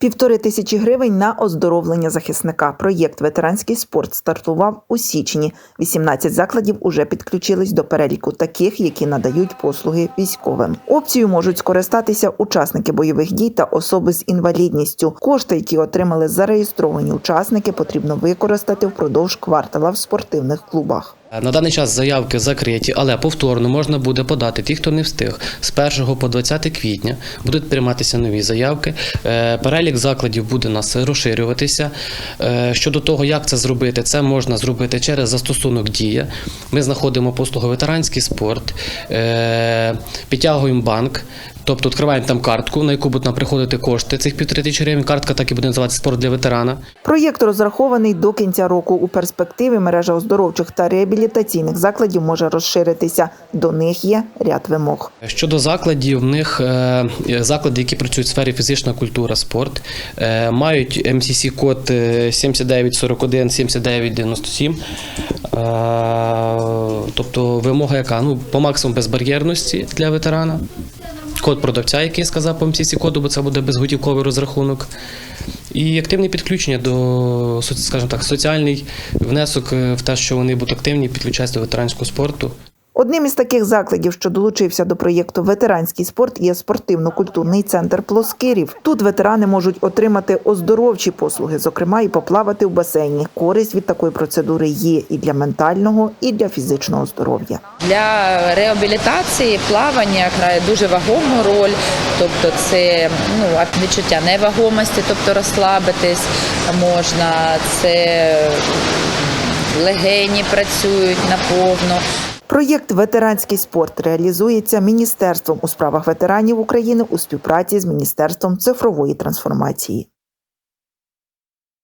Півтори тисячі гривень на оздоровлення захисника. Проєкт Ветеранський спорт стартував у січні. 18 закладів уже підключились до переліку таких, які надають послуги військовим. Опцією можуть скористатися учасники бойових дій та особи з інвалідністю. Кошти, які отримали зареєстровані учасники, потрібно використати впродовж квартала в спортивних клубах. На даний час заявки закриті, але повторно можна буде подати ті, хто не встиг. З 1 по 20 квітня будуть прийматися нові заявки. Е, Перелік закладів буде нас розширюватися. Е, Щодо того, як це зробити, це можна зробити через застосунок Дія. Ми знаходимо послугу ветеранський спорт, е, підтягуємо банк. Тобто відкриваємо там картку, на яку будуть нам приходити кошти цих півтори тисячі гривень. Картка так і буде називатися спорт для ветерана. Проєкт розрахований до кінця року. У перспективі мережа оздоровчих та реабілітаційних закладів може розширитися. До них є ряд вимог. Щодо закладів, в них е, заклади, які працюють в сфері фізична культура, спорт, е, мають МСС код е, 7941 7997. Е, Тобто вимога яка? Ну, по максимуму безбар'єрності для ветерана. Код продавця, який сказав по МСС коду, бо це буде безготівковий розрахунок. І активне підключення до скажімо так, соціальний внесок е, в те, що вони будуть активні, підключаються до ветеранського спорту. Одним із таких закладів, що долучився до проєкту Ветеранський спорт, є спортивно-культурний центр Плоскирів. Тут ветерани можуть отримати оздоровчі послуги, зокрема і поплавати в басейні. Користь від такої процедури є і для ментального, і для фізичного здоров'я. Для реабілітації плавання грає дуже вагому роль, тобто це ну, відчуття невагомості, тобто розслабитись можна, це легені працюють наповну. Проєкт Ветеранський спорт реалізується Міністерством у справах ветеранів України у співпраці з Міністерством цифрової трансформації.